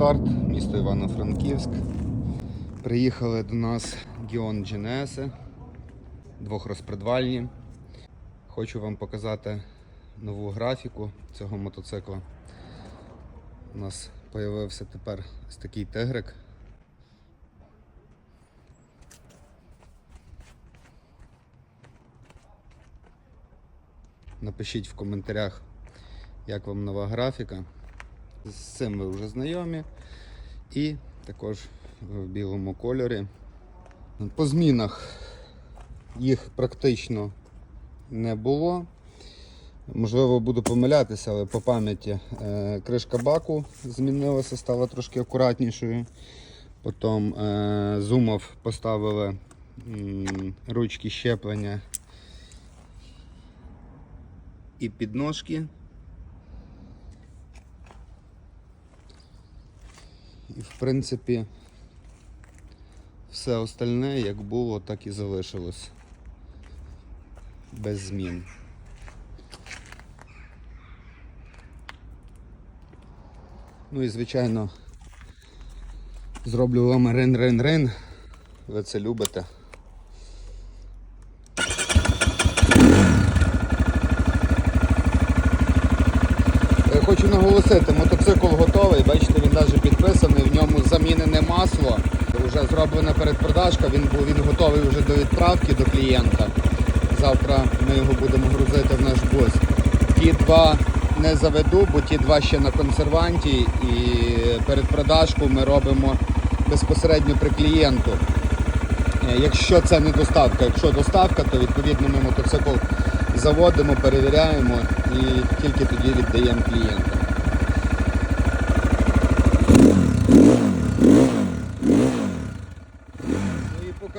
старт, місто Івано-Франківськ. Приїхали до нас Гіон GNS, двохрозпредвальні. Хочу вам показати нову графіку цього мотоцикла. У нас з'явився тепер ось такий тигрик. Напишіть в коментарях, як вам нова графіка. З цим ви вже знайомі. І також в білому кольорі. По змінах їх практично не було. Можливо, буду помилятися, але по пам'яті е, кришка баку змінилася, стала трошки акуратнішою. Потім е, зумов поставили ручки щеплення і підножки. І в принципі все остальне як було, так і залишилось. Без змін. Ну і звичайно зроблю вам рин-рин-рин. Ви це любите. Хочу наголосити, мотоцикл готовий, бачите, він навіть підписаний, замінене масло, вже зроблена передпродажка, він, він готовий вже до відправки до клієнта. Завтра ми його будемо грузити в наш бус. Ті два не заведу, бо ті два ще на консерванті і передпродажку ми робимо безпосередньо при клієнту. Е, Якщо це не доставка, якщо доставка, то відповідно ми мотоцикл заводимо, перевіряємо і тільки тоді віддаємо клієнту.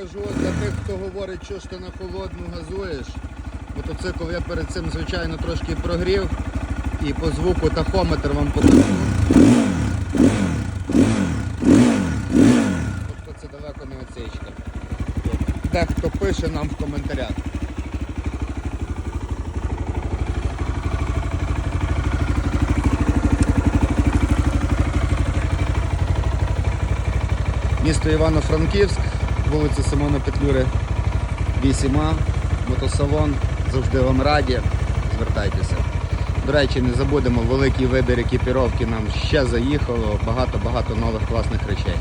Покажу для тих, хто говорить, що ж ти на холодну газуєш. Мотоцикл я перед цим, звичайно, трошки прогрів і по звуку тахометр вам покажу. Тобто це далеко не оцечка. Дехто пише нам в коментарях. Місто Івано-Франківськ, вулиця Симона Петлюри, 8А, мотосалон, завжди вам раді, звертайтеся. До речі, не забудемо, великий вибір екіпіровки нам ще заїхало, багато-багато нових класних речей.